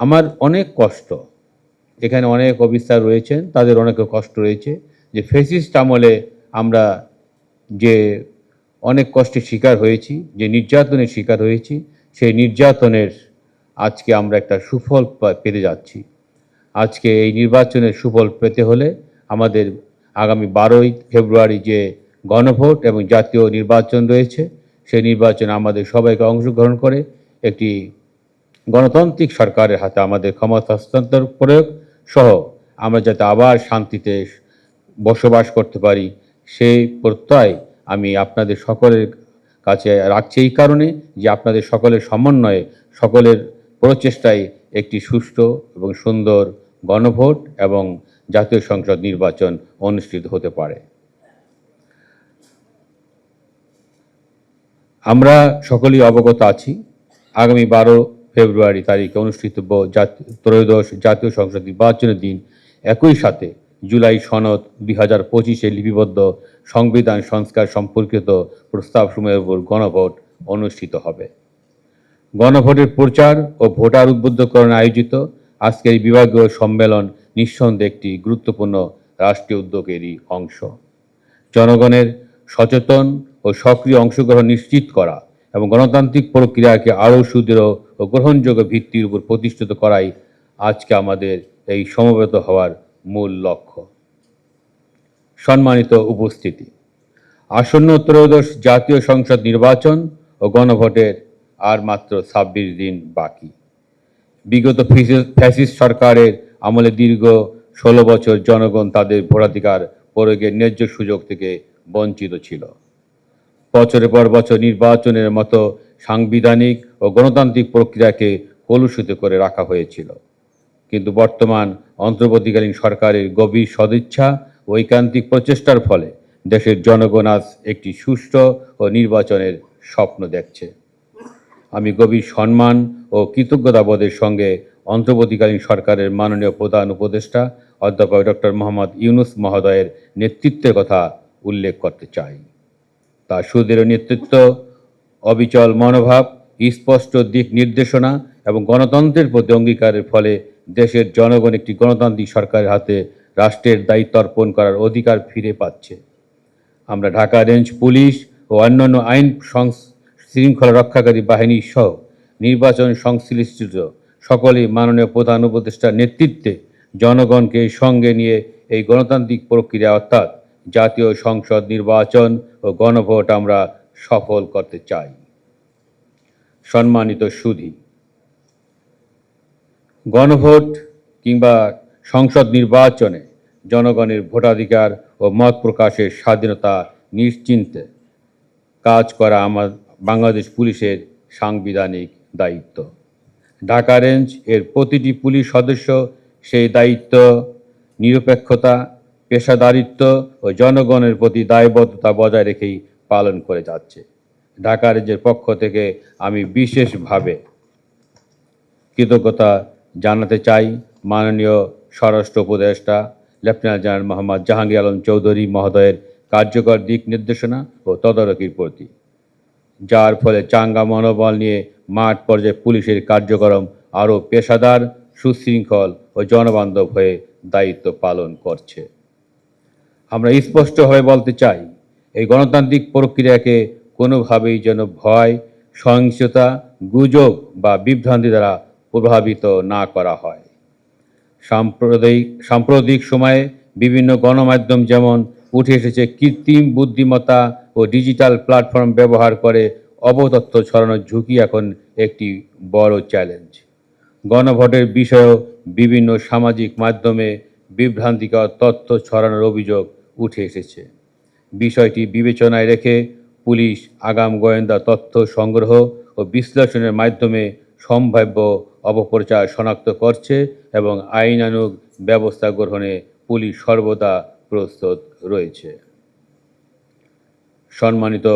আমার অনেক কষ্ট। এখানে অনেক অফিসার রয়েছেন, তাদের অনেক কষ্ট রয়েছে। যে ফেসিস্ট আমলে আমরা যে অনেক কষ্টের শিকার হয়েছি, যে নির্যাতনের শিকার হয়েছি, সেই নির্যাতনের আজকে আমরা একটা সুফল পেতে যাচ্ছি। আজকে এই নির্বাচনের সুফল পেতে হলে আমাদের আগামী বারোই ফেব্রুয়ারি যে গণভোট এবং জাতীয় নির্বাচন রয়েছে, সেই নির্বাচনে আমাদের সবাইকে অংশগ্রহণ করে একটি গণতান্ত্রিক সরকারের হাতে আমাদের ক্ষমতা হস্তান্তর প্রয়োগ সহ আমরা যাতে আবার শান্তিতে বসবাস করতে পারি, সেই প্রত্যয় আমি আপনাদের সকলের কাছে রাখছি এই কারণে যে আপনাদের সকলের সমন্বয়ে সকলের প্রচেষ্টায় একটি সুষ্ঠু এবং সুন্দর গণভোট এবং জাতীয় সংসদ নির্বাচন অনুষ্ঠিত হতে পারে। আমরা সকলেই অবগত আছি। আগামী বারো ফেব্রুয়ারি তারিখে অনুষ্ঠিত ত্রয়োদশ জাতীয় সংসদ নির্বাচনের দিন। একই সাথে জুলাই সনদ দুই হাজার পঁচিশে লিপিবদ্ধ সংবিধান সংস্কার সম্পর্কিত প্রস্তাব প্রস্তাবসমূহের উপর গণভোট অনুষ্ঠিত হবে। গণভোটের প্রচার ও ভোটার উদ্বুদ্ধকরণে আয়োজিত আজকের বিভাগীয় সম্মেলন নিঃসন্দেহে একটি গুরুত্বপূর্ণ রাষ্ট্রীয় উদ্যোগেরই অংশ। জনগণের সচেতন ও সক্রিয় অংশগ্রহণ নিশ্চিত করা এবং গণতান্ত্রিক প্রক্রিয়াকে আরও সুদৃঢ় ও গ্রহণযোগ্য ভিত্তির উপর প্রতিষ্ঠিত করাই আজকে আমাদের এই সমবেত হওয়ার মূল লক্ষ্য। সম্মানিত উপস্থিতি, আসন্ন ত্রয়োদশ জাতীয় সংসদ নির্বাচন ও গণভোটের আর মাত্র ছাব্বিশ দিন বাকি। বিগত ফ্যাসিস্ট সরকারের আমলে দীর্ঘ ষোলো বছর জনগণ তাদের ভোটাধিকার প্রয়োগের ন্যায্য সুযোগ থেকে বঞ্চিত ছিল। বছরের পর বছর নির্বাচনের মতো সাংবিধানিক ও গণতান্ত্রিক প্রক্রিয়াকে কলুষিত করে রাখা হয়েছিল। কিন্তু বর্তমান অন্তর্বর্তীকালীন সরকারের গভীর সদিচ্ছা ও ঐকান্তিক প্রচেষ্টার ফলে দেশের জনগণ আজ একটি সুষ্ঠু ও নির্বাচনের স্বপ্ন দেখছে। আমি গভীর সম্মান ও কৃতজ্ঞতাবোধের সঙ্গে অন্তর্বর্তীকালীন সরকারের মাননীয় প্রধান উপদেষ্টা অধ্যাপক ডক্টর মোহাম্মদ ইউনুস মহোদয়ের নেতৃত্বের কথা উল্লেখ করতে চাই। তার সুদৃঢ় নেতৃত্ব অবিচল মনোভাব, স্পষ্ট দিক নির্দেশনা এবং গণতন্ত্রের প্রতি অঙ্গীকারের ফলে দেশের জনগণ একটি গণতান্ত্রিক সরকারের হাতে রাষ্ট্রের দায়িত্ব অর্পণ করার অধিকার ফিরে পাচ্ছে। আমরা ঢাকা রেঞ্জ পুলিশ ও অন্যান্য আইন শৃঙ্খলা রক্ষাকারী বাহিনী সহ নির্বাচন সংশ্লিষ্ট সকলেই মাননীয় প্রধান উপদেষ্টার নেতৃত্বে জনগণকে সঙ্গে নিয়ে এই গণতান্ত্রিক প্রক্রিয়া অর্থাৎ জাতীয় সংসদ নির্বাচন ও গণভোট আমরা সফল করতে চাই। সম্মানিত সুধী, গণভোট কিংবা সংসদ নির্বাচনে জনগণের ভোটাধিকার ও মত প্রকাশের স্বাধীনতা নিশ্চিন্তে কাজ করা আমার বাংলাদেশ পুলিশের সাংবিধানিক দায়িত্ব। ঢাকা রেঞ্জ এর প্রতিটি পুলিশ সদস্য সেই দায়িত্ব, নিরপেক্ষতা, পেশাদারিত্ব ও জনগণের প্রতি দায়বদ্ধতা বজায় রেখেই পালন করে যাচ্ছে। ঢাকা রেঞ্জের পক্ষ থেকে আমি বিশেষভাবে কৃতজ্ঞতা জানাতে চাই মাননীয় স্বরাষ্ট্র উপদেষ্টা, লেফটেন্যান্ট জেনারেল মোহাম্মদ জাহাঙ্গীর আলম চৌধুরী মহোদয়ের কার্যকর দিক নির্দেশনা ও তদারকির প্রতি, যার ফলে চাঙ্গা মনোবল নিয়ে মাঠ পর্যায়ে পুলিশের কার্যক্রম আরও পেশাদার, সুশৃঙ্খল ও জনবান্ধব হয়ে দায়িত্ব পালন করছে। আমরা স্পষ্টভাবে বলতে চাই এই গণতান্ত্রিক প্রক্রিয়াকে কোনোভাবেই যেন ভয়, সহিংসতা, গুজব বা বিভ্রান্তি দ্বারা প্রভাবিত না করা হয়। সাম্প্রদায়িক, সাম্প্রতিক সময়ে বিভিন্ন গণমাধ্যম যেমন উঠে এসেছে কৃত্রিম বুদ্ধিমত্তা ও ডিজিটাল প্ল্যাটফর্ম ব্যবহার করে অবতথ্য ছড়ানোর ঝুঁকি এখন একটি বড় চ্যালেঞ্জ। গণভোটের বিষয়েও বিভিন্ন সামাজিক মাধ্যমে বিভ্রান্তিকর তথ্য ছড়ানোর অভিযোগ উঠে এসেছে। বিষয়টি বিবেচনায় রেখে পুলিশ, আগাম গোয়েন্দা তথ্য সংগ্রহ ও বিশ্লেষণের মাধ্যমে সম্ভাব্য অপপ্রচার শনাক্ত করছে এবং আইনানুগ ব্যবস্থা গ্রহণে পুলিশ সর্বদা প্রস্তুত রয়েছে। সম্মানিত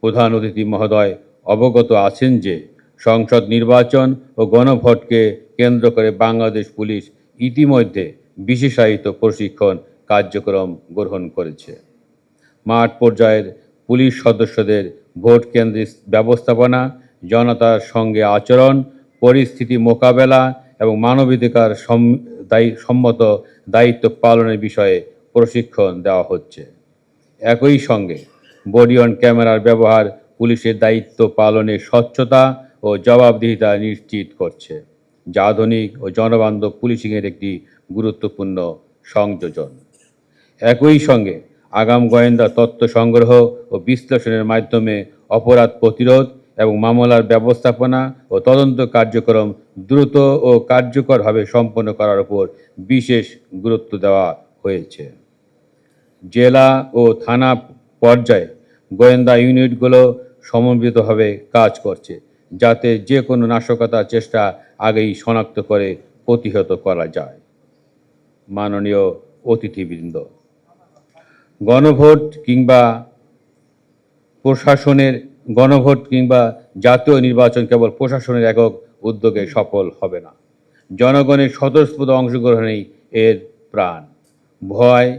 প্রধান অতিথি মহোদয়, অবগত আছেন যে সংসদ নির্বাচন ও গণভোটকে কেন্দ্র করে বাংলাদেশ পুলিশ ইতিমধ্যে বিশেষায়িত প্রশিক্ষণ কার্যক্রম গ্রহণ করেছে। মাঠ পর্যায়ের পুলিশ সদস্যদের ভোট কেন্দ্রের ব্যবস্থাপনা, জনতার সঙ্গে আচরণ, পরিস্থিতি মোকাবেলা এবং মানবাধিকার সম্মত দায়িত্ব পালনের বিষয়ে প্রশিক্ষণ দেওয়া হচ্ছে। একই সঙ্গে বডি ক্যামেরার ব্যবহার পুলিশের দায়িত্ব পালনে স্বচ্ছতা ও জবাবদিহিতা নিশ্চিত করছে। যা আধুনিক ও জনবান্ধব পুলিশিংয়ের একটি গুরুত্বপূর্ণ সংযোজন। একই সঙ্গে আগাম গোয়েন্দা তথ্য সংগ্রহ ও বিশ্লেষণের মাধ্যমে অপরাধ প্রতিরোধ এবং মামলার ব্যবস্থাপনা ও তদন্ত কার্যক্রম দ্রুত ও কার্যকরভাবে সম্পন্ন করার উপর বিশেষ গুরুত্ব দেওয়া হয়েছে। জেলা ও থানা পর্যায়ে গোয়েন্দা ইউনিটগুলো সমন্বিতভাবে কাজ করছে, যাতে যে কোনো নাশকতার চেষ্টা আগেই শনাক্ত করে প্রতিহত করা যায়। মাননীয় অতিথিবৃন্দ। গণভোট কিংবা প্রশাসনের গণভোট কিংবা জাতীয় নির্বাচন কেবল প্রশাসনের একক উদ্যোগে সফল হবে না। জনগণের স্বতঃস্ফূর্ত অংশগ্রহণেই এর প্রাণ। ভয়,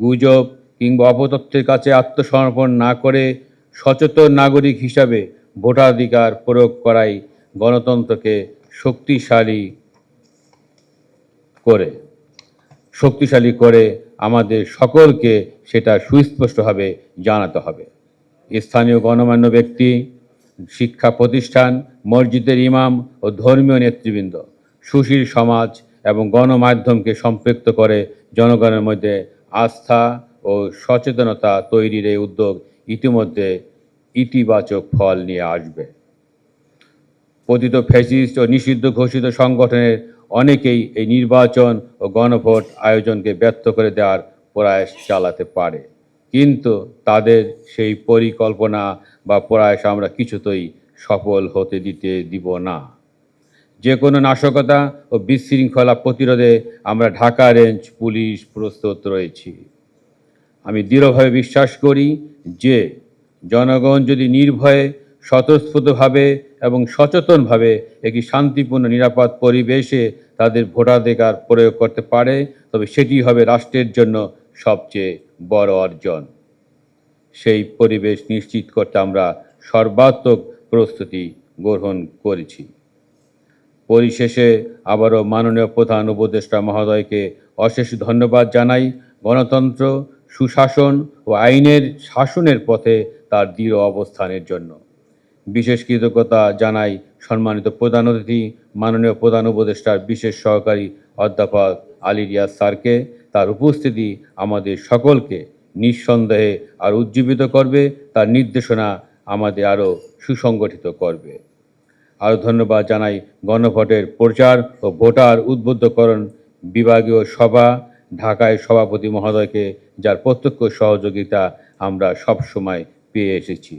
গুজব কিংবা অপতথ্যের কাছে আত্মসমর্পণ না করে সচেতন নাগরিক হিসাবে ভোটাধিকার প্রয়োগ করাই গণতন্ত্রকে শক্তিশালী করে। শক্তিশালী করে আমাদের সকলকে সেটা সুস্পষ্টভাবে জানাতে হবে। স্থানীয় গণমান্য ব্যক্তি, শিক্ষা প্রতিষ্ঠান, মসজিদের ইমাম ও ধর্মীয় নেতৃবৃন্দ, সুশীল সমাজ এবং গণমাধ্যমকে সম্পৃক্ত করে জনগণের মধ্যে আস্থা ও সচেতনতা তৈরির এই উদ্যোগ ইতিমধ্যে ইতিবাচক ফল নিয়ে আসবে। পতিত ফ্যাসিস্ট ও নিষিদ্ধ ঘোষিত সংগঠনের অনেকেই এই নির্বাচন ও গণভোট আয়োজনকে ব্যর্থ করে দেওয়ার প্রয়াস চালাতে পারে। কিন্তু তাদের সেই পরিকল্পনা বা প্রয়াস আমরা কিছুতেই সফল হতে দিতে দিব না। যে কোনো নাশকতা ও বিশৃঙ্খলা প্রতিরোধে আমরা ঢাকা রেঞ্জ পুলিশ প্রস্তুত রয়েছি। আমি দৃঢ়ভাবে বিশ্বাস করি যে জনগণ যদি নির্ভয়ে স্বতঃস্ফূর্তভাবে এবং সচেতনভাবে একটি শান্তিপূর্ণ, নিরাপদ পরিবেশে তাদের ভোটাধিকার প্রয়োগ করতে পারে। তবে সেটি হবে রাষ্ট্রের জন্য সবচেয়ে বড় অর্জন। সেই পরিবেশ নিশ্চিত করতে আমরা সর্বাত্মক প্রস্তুতি গ্রহণ করেছি। পরিশেষে আবারও মাননীয় প্রধান উপদেষ্টা মহোদয়কে অশেষ ধন্যবাদ জানাই। গণতন্ত্র, সুশাসন ও আইনের শাসনের পথে তার দৃঢ় অবস্থানের জন্য। বিশেষ কৃতজ্ঞতা জানাই সম্মানিত প্রধান অতিথি, মাননীয় প্রধান উপদেষ্টার বিশেষ সহকারী অধ্যাপক আলী রিয়াজ স্যারকে। তার উপস্থিতি আমাদের সকলকে নিঃসন্দেহে আর উজ্জীবিত করবে, তার নির্দেশনা আমাদের আরও সুসংগঠিত করবে। আরও ধন্যবাদ জানাই গণভোটের প্রচার ও ভোটার উদ্বুদ্ধকরণ বিভাগীয় সভা, ঢাকায় সভাপতি মহোদয়কে, যার প্রত্যক্ষ সহযোগিতা আমরা সবসময় পেয়ে এসেছি।